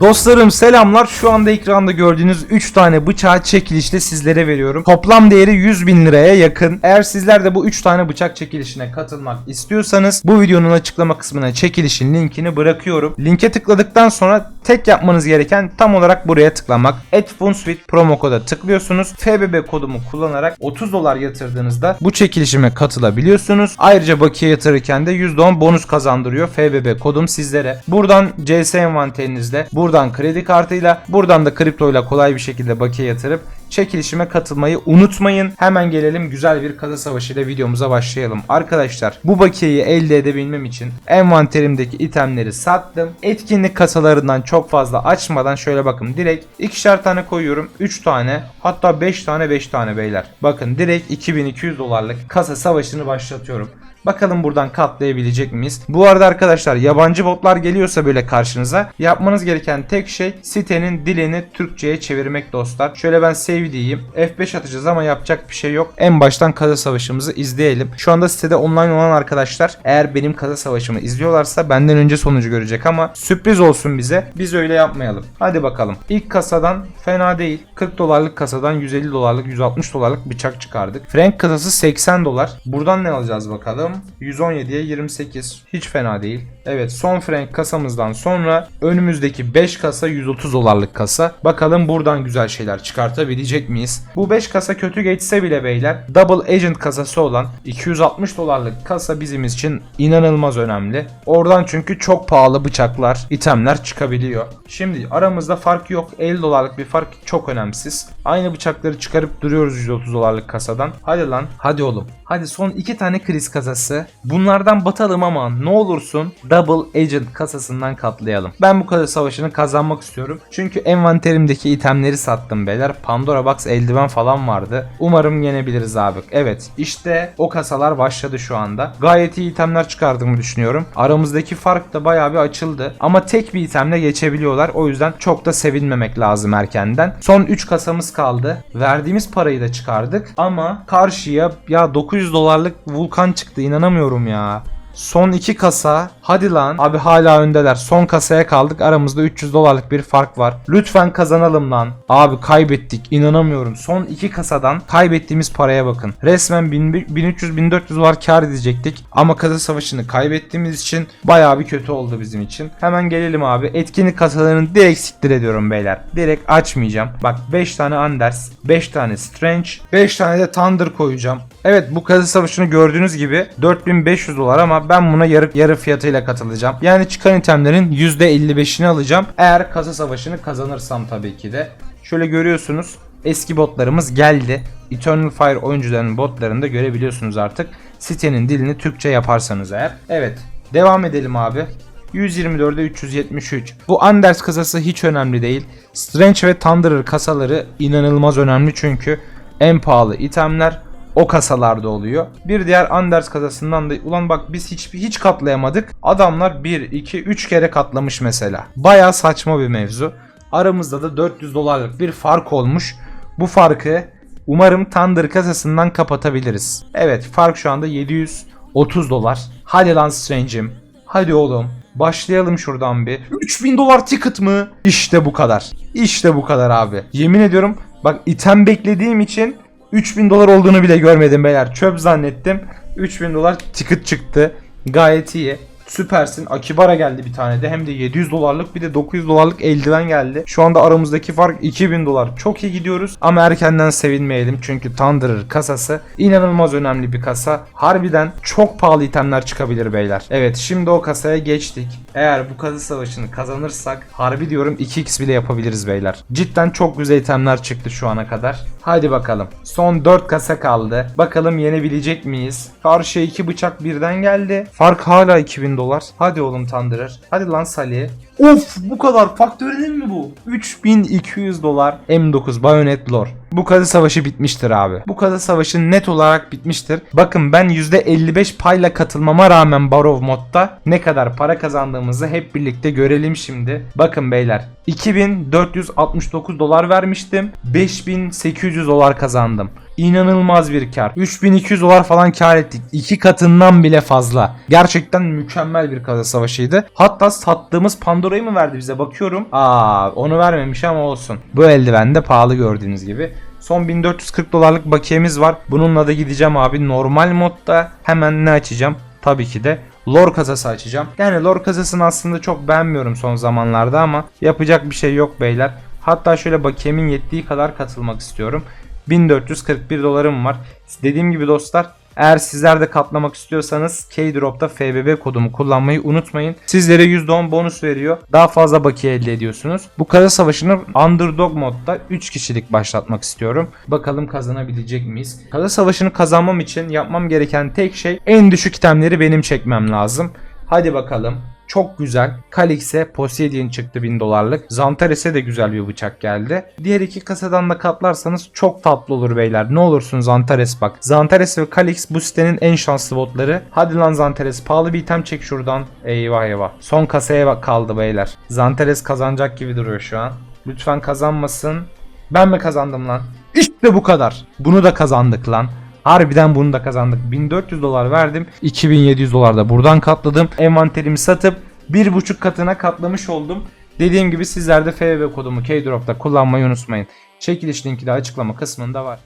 Dostlarım selamlar. Şu anda ekranda gördüğünüz 3 tane bıçağı çekilişte sizlere veriyorum. Toplam değeri 100 bin liraya yakın. Eğer sizler de bu 3 tane bıçak çekilişine katılmak istiyorsanız bu videonun açıklama kısmına çekilişin linkini bırakıyorum. Linke tıkladıktan sonra tek yapmanız gereken tam olarak buraya tıklamak. Edfunsweet promo koda tıklıyorsunuz. FBB kodumu kullanarak 30 dolar yatırdığınızda bu çekilişime katılabiliyorsunuz. Ayrıca bakiye yatırırken de %10 bonus kazandırıyor FBB kodum sizlere. Buradan CS envanterinizde, buradan kredi kartıyla, buradan da kriptoyla kolay bir şekilde bakiye yatırıp çekilişime katılmayı unutmayın. Hemen gelelim güzel bir kasa savaşı ile videomuza başlayalım. Arkadaşlar bu bakiyeyi elde edebilmem için envanterimdeki itemleri sattım. Etkinlik kasalarından çok fazla açmadan şöyle bakın direkt ikişer tane koyuyorum. 3 tane hatta 5 tane 5 tane beyler. Bakın direkt 2200 dolarlık kasa savaşını başlatıyorum. Bakalım buradan katlayabilecek miyiz? Bu arada arkadaşlar yabancı botlar geliyorsa böyle karşınıza yapmanız gereken tek şey sitenin dilini Türkçe'ye çevirmek dostlar. Şöyle ben save diyeyim. F5 atacağız ama yapacak bir şey yok. En baştan kaza savaşımızı izleyelim. Şu anda sitede online olan arkadaşlar eğer benim kaza savaşımı izliyorlarsa benden önce sonucu görecek ama sürpriz olsun bize. Biz öyle yapmayalım. Hadi bakalım. İlk kasadan fena değil. 40 dolarlık kasadan 150 dolarlık 160 dolarlık bıçak çıkardık. Frank kasası 80 dolar. Buradan ne alacağız bakalım? 117'ye 28. Hiç fena değil. Evet son frank kasamızdan sonra önümüzdeki 5 kasa 130 dolarlık kasa. Bakalım buradan güzel şeyler çıkartabilecek miyiz? Bu 5 kasa kötü geçse bile beyler Double Agent kasası olan 260 dolarlık kasa bizim için inanılmaz önemli. Oradan çünkü çok pahalı bıçaklar, itemler çıkabiliyor. Şimdi aramızda fark yok. 50 dolarlık bir fark çok önemsiz. Aynı bıçakları çıkarıp duruyoruz 130 dolarlık kasadan. Hadi lan, hadi oğlum. Hadi son 2 tane kriz kasası. Bunlardan batalım ama ne olursun Double Agent kasasından katlayalım. Ben bu kasa savaşını kazanmak istiyorum. Çünkü envanterimdeki itemleri sattım beyler. Pandora Box eldiven falan vardı. Umarım yenebiliriz abi. Evet işte o kasalar başladı şu anda. Gayet iyi itemler çıkardığımı düşünüyorum. Aramızdaki fark da bayağı bir açıldı. Ama tek bir itemle geçebiliyorlar. O yüzden çok da sevinmemek lazım erkenden. Son 3 kasamız kaldı. Verdiğimiz parayı da çıkardık. Ama karşıya ya 900 dolarlık vulkan çıktı. İnanamıyorum ya. Son iki kasa. Hadi lan. Abi hala öndeler. Son kasaya kaldık. Aramızda 300 dolarlık bir fark var. Lütfen kazanalım lan. Abi kaybettik. İnanamıyorum. Son iki kasadan kaybettiğimiz paraya bakın. Resmen 1300-1400 dolar kar edecektik. Ama kasa savaşını kaybettiğimiz için bayağı bir kötü oldu bizim için. Hemen gelelim abi. Etkinlik kasalarını direkt siktir ediyorum beyler. Direkt açmayacağım. Bak 5 tane Anders, 5 tane Strange, 5 tane de Thunder koyacağım. Evet bu kasa savaşını gördüğünüz gibi 4500 dolar ama ben buna yarı, yarı fiyatıyla katılacağım. Yani çıkan itemlerin %55'ini alacağım. Eğer kasa savaşını kazanırsam tabii ki de. Şöyle görüyorsunuz eski botlarımız geldi. Eternal Fire oyuncularının botlarını da görebiliyorsunuz artık. Sitenin dilini Türkçe yaparsanız eğer. Evet devam edelim abi. 124'e 373. Bu Anders kasası hiç önemli değil. Strange ve Thunderer kasaları inanılmaz önemli çünkü en pahalı itemler o kasalarda oluyor. Bir diğer Anders kasasından da ulan bak biz hiç hiç katlayamadık. Adamlar 1 2 3 kere katlamış mesela. Baya saçma bir mevzu. Aramızda da 400 dolarlık bir fark olmuş. Bu farkı umarım Thunder kasasından kapatabiliriz. Evet fark şu anda 730 dolar. Hadi lan Strange'im. Hadi oğlum. Başlayalım şuradan bir. 3000 dolar ticket mı? İşte bu kadar. İşte bu kadar abi. Yemin ediyorum bak item beklediğim için 3000 dolar olduğunu bile görmedim beyler. Çöp zannettim. 3000 dolar ticket çıktı. Gayet iyi. Süpersin. Akibara geldi bir tane de. Hem de 700 dolarlık bir de 900 dolarlık eldiven geldi. Şu anda aramızdaki fark 2000 dolar. Çok iyi gidiyoruz. Ama erkenden sevinmeyelim. Çünkü Thunderer kasası inanılmaz önemli bir kasa. Harbiden çok pahalı itemler çıkabilir beyler. Evet şimdi o kasaya geçtik. Eğer bu kasa savaşını kazanırsak harbi diyorum 2x bile yapabiliriz beyler. Cidden çok güzel itemler çıktı şu ana kadar. Hadi bakalım. Son 4 kasa kaldı. Bakalım yenebilecek miyiz? Karşıya 2 bıçak birden geldi. Fark hala 2000 dolar. Hadi oğlum Thunderer. Hadi lan Salih. Of bu kadar faktörinin mi bu? 3200 dolar M9 Bayonet Lore. Bu kadı savaşı bitmiştir abi. Bu kadı savaşı net olarak bitmiştir. Bakın ben %55 payla katılmama rağmen Barov modda ne kadar para kazandığımızı hep birlikte görelim şimdi. Bakın beyler 2469 dolar vermiştim. 5800 dolar kazandım. İnanılmaz bir kar. 3200 dolar falan kar ettik. İki katından bile fazla. Gerçekten mükemmel bir kasa savaşıydı. Hatta sattığımız Pandora'yı mı verdi bize bakıyorum. Aa onu vermemiş ama olsun. Bu eldiven de pahalı gördüğünüz gibi. Son 1440 dolarlık bakiyemiz var. Bununla da gideceğim abi. Normal modda hemen ne açacağım? Tabii ki de lore kasası açacağım. Yani lore kasasını aslında çok beğenmiyorum son zamanlarda ama yapacak bir şey yok beyler. Hatta şöyle bakiyemin yettiği kadar katılmak istiyorum. 1441 dolarım var. Dediğim gibi dostlar eğer sizler de katlamak istiyorsanız K-Drop'ta FBB kodumu kullanmayı unutmayın. Sizlere %10 bonus veriyor. Daha fazla bakiye elde ediyorsunuz. Bu kara savaşını Underdog modda 3 kişilik başlatmak istiyorum. Bakalım kazanabilecek miyiz? Kara savaşını kazanmam için yapmam gereken tek şey en düşük itemleri benim çekmem lazım. Hadi bakalım. Çok güzel. Kalix'e Poseidon çıktı 1000 dolarlık. Zantares'e de güzel bir bıçak geldi. Diğer iki kasadan da katlarsanız çok tatlı olur beyler. Ne olursun Zantares bak. Zantares ve Kalix bu sitenin en şanslı botları. Hadi lan Zantares pahalı bir item çek şuradan. Eyvah eyvah. Son kasaya bak kaldı beyler. Zantares kazanacak gibi duruyor şu an. Lütfen kazanmasın. Ben mi kazandım lan? İşte bu kadar. Bunu da kazandık lan. Harbiden bunu da kazandık. 1400 dolar verdim. 2700 dolar da buradan katladım. Envanterimi satıp bir buçuk katına katlamış oldum. Dediğim gibi sizler de FB kodumu K-Drop'ta kullanmayı unutmayın. Çekiliş linki de açıklama kısmında var.